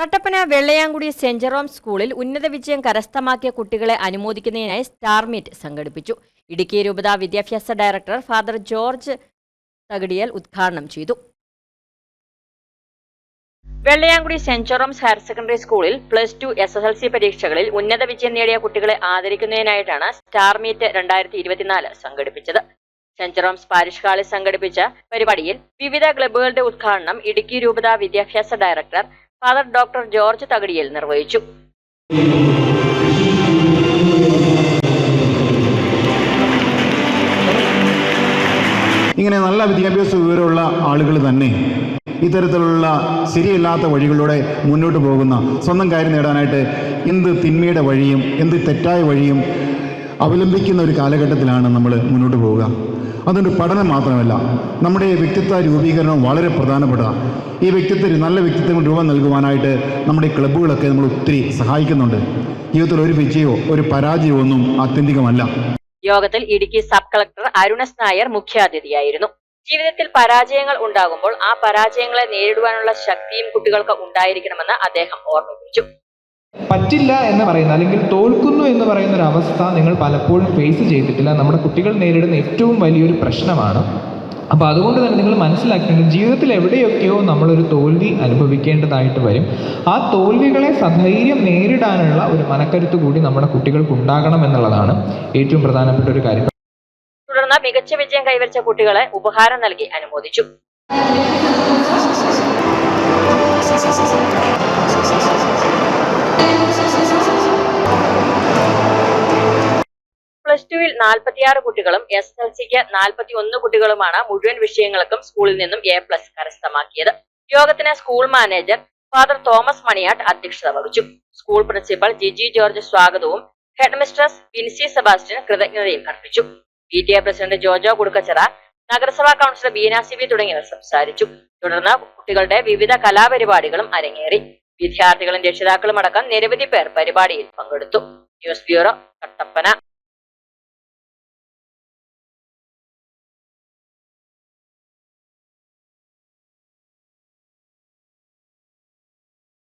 Kattappana Vellayamkudi saint Jerome സ്കൂളിൽ ഉന്നത വിജയം കരസ്ഥമാക്കിയ കുട്ടികളെ അനുമോദിക്കുന്നതിനായി സ്റ്റാർ മീറ്റ് സംഘടിപ്പിച്ചു. ഇടുക്കി രൂപത വിദ്യാഭ്യാസ ഡയറക്ടർ ഫാദർ ജോർജ് തകടിയൽ ഉദ്ഘാടനം ചെയ്തു. Vellayamkudy saint Jerome's higher secondary സ്കൂളിൽ plus two S S L C പരീക്ഷകളിൽ ഉന്നത വിജയം നേടിയ കുട്ടികളെ ആദരിക്കുന്നതിനായിട്ടാണ് സ്റ്റാർ മീറ്റ് രണ്ടായിരത്തി ഇരുപത്തിനാല് സംഘടിപ്പിച്ചത്. സെന്റ് ജെറോംസ് പാരിഷ് ഹാളിൽ സംഘടിപ്പിച്ച പരിപാടിയിൽ വിവിധ ക്ലബ്ബുകളുടെ ഉദ്ഘാടനം ഇടുക്കി രൂപത വിദ്യാഭ്യാസ director father doctor George Thakadiyil നിർവഹിച്ചു. ഇങ്ങനെ നല്ല വിദ്യാഭ്യാസ വിവരമുള്ള ആളുകൾ തന്നെ ഇത്തരത്തിലുള്ള ശരിയല്ലാത്ത വഴികളിലൂടെ മുന്നോട്ട് പോകുന്ന സ്വന്തം കാര്യം നേടാനായിട്ട് എന്ത് തിന്മയുടെ വഴിയും എന്ത് തെറ്റായ വഴിയും അവലംബിക്കുന്ന ഒരു കാലഘട്ടത്തിലാണ് നമ്മൾ മുന്നോട്ട് പോവുക. അതൊരു പഠനം മാത്രമല്ല നമ്മുടെ വ്യക്തിത്വ രൂപീകരണം വളരെ പ്രധാനപ്പെട്ടതാണ് ഈ വ്യക്തിത്വ നല്ല വ്യക്തിത്വം രൂപം നൽകുവാനായിട്ട് നമ്മുടെ ക്ലബ്ബുകളൊക്കെ നമ്മൾ ഒത്തിരി സഹായിക്കുന്നുണ്ട്. ജീവിതത്തിൽ ഒരു വിജയമോ ഒരു പരാജയമോ ഒന്നും ആത്യന്തികമല്ല. യോഗത്തിൽ ഇടുക്കി സബ് കളക്ടർ അരുണസ് നായർ മുഖ്യാതിഥിയായിരുന്നു. ജീവിതത്തിൽ പരാജയങ്ങൾ ഉണ്ടാകുമ്പോൾ ആ പരാജയങ്ങളെ നേരിടുവാനുള്ള ശക്തിയും കുട്ടികൾക്ക് ഉണ്ടായിരിക്കണമെന്ന് അദ്ദേഹം ഓർമ്മിപ്പിച്ചു. പറ്റില്ല എന്ന് പറയുന്ന അല്ലെങ്കിൽ തോൽക്കുന്നു എന്ന് പറയുന്ന ഒരു അവസ്ഥ നിങ്ങൾ പലപ്പോഴും ഫേസ് ചെയ്തിട്ടില്ല. നമ്മുടെ കുട്ടികൾ നേരിടുന്ന ഏറ്റവും വലിയൊരു പ്രശ്നമാണ്. അപ്പോൾ അതുകൊണ്ട് തന്നെ നിങ്ങൾ മനസ്സിലാക്കേണ്ടത് ജീവിതത്തിൽ എവിടെയൊക്കെയോ നമ്മളൊരു തോൽവി അനുഭവിക്കേണ്ടതായിട്ട് വരും. ആ തോൽവികളെ സധൈര്യം നേരിടാനുള്ള ഒരു മനക്കരുത്ത് കൂടി നമ്മുടെ കുട്ടികൾക്ക് ഉണ്ടാകണം എന്നുള്ളതാണ് ഏറ്റവും പ്രധാനപ്പെട്ട ഒരു കാര്യം. തുടർന്ന് മികച്ച വിജയം കൈവരിച്ച കുട്ടികളെ ഉപഹാരം നൽകി അനുമോദിച്ചു. ടുവിൽ നാൽപ്പത്തിയാറ് കുട്ടികളും എസ് എൽ സിക്ക് നാൽപ്പത്തി ഒന്ന് കുട്ടികളുമാണ് മുഴുവൻ വിഷയങ്ങൾക്കും സ്കൂളിൽ നിന്നും എ പ്ലസ് കരസ്ഥമാക്കിയത്. യോഗത്തിന് school manager father Thomas Maniyattu അധ്യക്ഷത വഹിച്ചു. സ്കൂൾ പ്രിൻസിപ്പൽ ജിജി ജോർജ് സ്വാഗതവും ഹെഡ് മിസ്ട്രസ് വിൻസി സെബാസ്റ്റ്യൻ കൃതജ്ഞതയും അർപ്പിച്ചു. P T A president Jojo Kudukkachira നഗരസഭാ കൗൺസിലർ ബീന തുടങ്ങിയവർ സംസാരിച്ചു. തുടർന്ന് കുട്ടികളുടെ വിവിധ കലാപരിപാടികളും അരങ്ങേറി. വിദ്യാർത്ഥികളും രക്ഷിതാക്കളും അടക്കം നിരവധി പേർ പരിപാടിയിൽ പങ്കെടുത്തു. News bureau Kattappana.